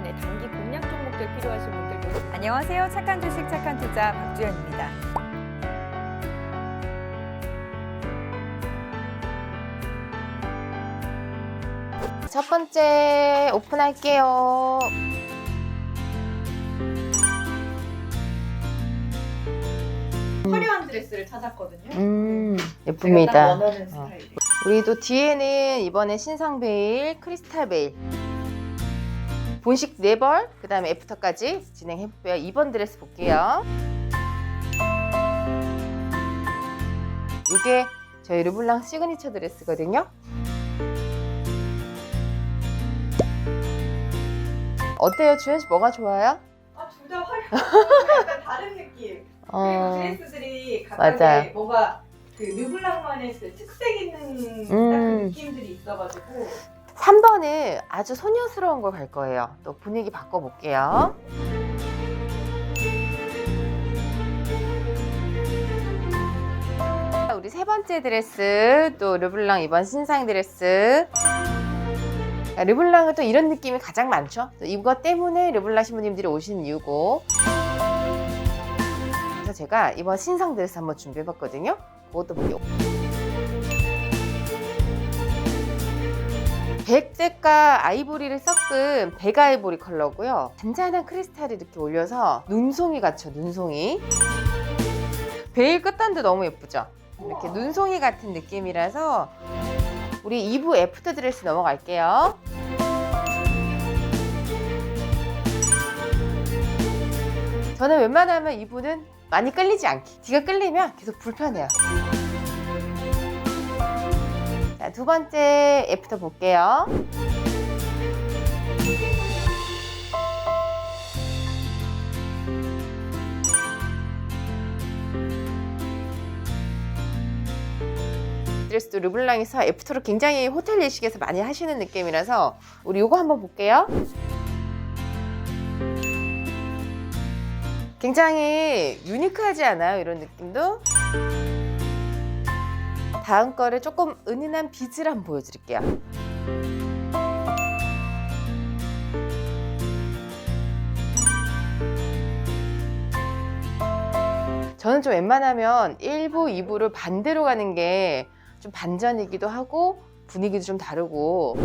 공략 종목들 필요하신 분들도 안녕하세요. 착한 주식 착한 투자 박주연입니다. 첫 번째 오픈할게요. 화려한 드레스를 찾았거든요. 음, 제가 딱 예쁩니다. 원하는 어. 스타일. 우리도 뒤에는 이번에 신상 베일, 크리스탈 베일. 본식 4벌, 그 다음에 애프터까지 진행해볼게요. 2번 드레스 볼게요. 이게 저희 르블랑 시그니처 드레스거든요. 어때요? 주현 씨 뭐가 좋아요? 아, 둘다 약간 다른 느낌. 그리고 어, 드레스들이 각각의 맞아요. 뭔가 그 르블랑만의 그 특색 있는 딱 음. 그 느낌들이 있어가지고 3번은 아주 소녀스러운 걸 갈 거예요. 또 분위기 바꿔볼게요. 우리 세 번째 드레스, 또 르블랑 이번 신상 드레스. 자, 르블랑은 또 이런 느낌이 가장 많죠. 또 이것 때문에 르블랑 신부님들이 오신 이유고. 그래서 제가 이번 신상 드레스 한번 준비해봤거든요. 그것도 볼게요. 백색과 아이보리를 섞은 백아이보리 컬러고요. 잔잔한 크리스탈을 이렇게 올려서 눈송이 같죠, 눈송이. 베일 끝단도 너무 예쁘죠? 이렇게 눈송이 같은 느낌이라서 우리 2부 애프터 드레스 넘어갈게요. 저는 웬만하면 2부는 많이 끌리지 않게. 뒤가 끌리면 계속 불편해요. 자, 두 번째 애프터 볼게요. 드레스도 르블랑에서 애프터를 굉장히 호텔 예식에서 많이 하시는 느낌이라서 우리 이거 한번 볼게요. 굉장히 유니크하지 않아요? 이런 느낌도? 다음 거를 조금 은은한 비즈를 한번 보여드릴게요. 저는 좀 웬만하면 1부, 2부를 반대로 가는 게 좀 반전이기도 하고 분위기도 좀 다르고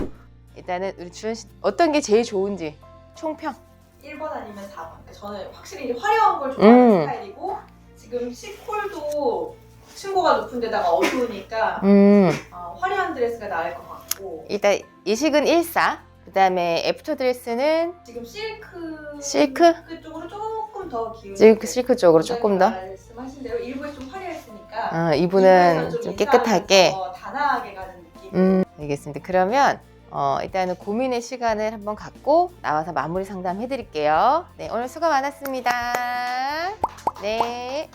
일단은 우리 주현 씨 어떤 게 제일 좋은지 총평. 1번 아니면 4번. 그러니까 저는 확실히 화려한 걸 좋아하는 음. 스타일이고 지금 시콜도 층고가 높은 데다가 어두우니까 음. 어, 화려한 드레스가 나을 것 같고 일단 예식은 14. 그다음에 애프터 드레스는 지금 실크 실크? 그 쪽으로 조금 더 기운 실크 실크 쪽으로 조금 더. 말씀하신 대로 일부에 좀 화려했으니까 어, 이분은 이부에서 좀 깨끗하게. 인사하면서 단아하게 가는 느낌. 음, 알겠습니다. 그러면 어, 일단은 고민의 시간을 한번 갖고 나와서 마무리 상담 해 드릴게요. 네, 오늘 수고 많았습니다. 네.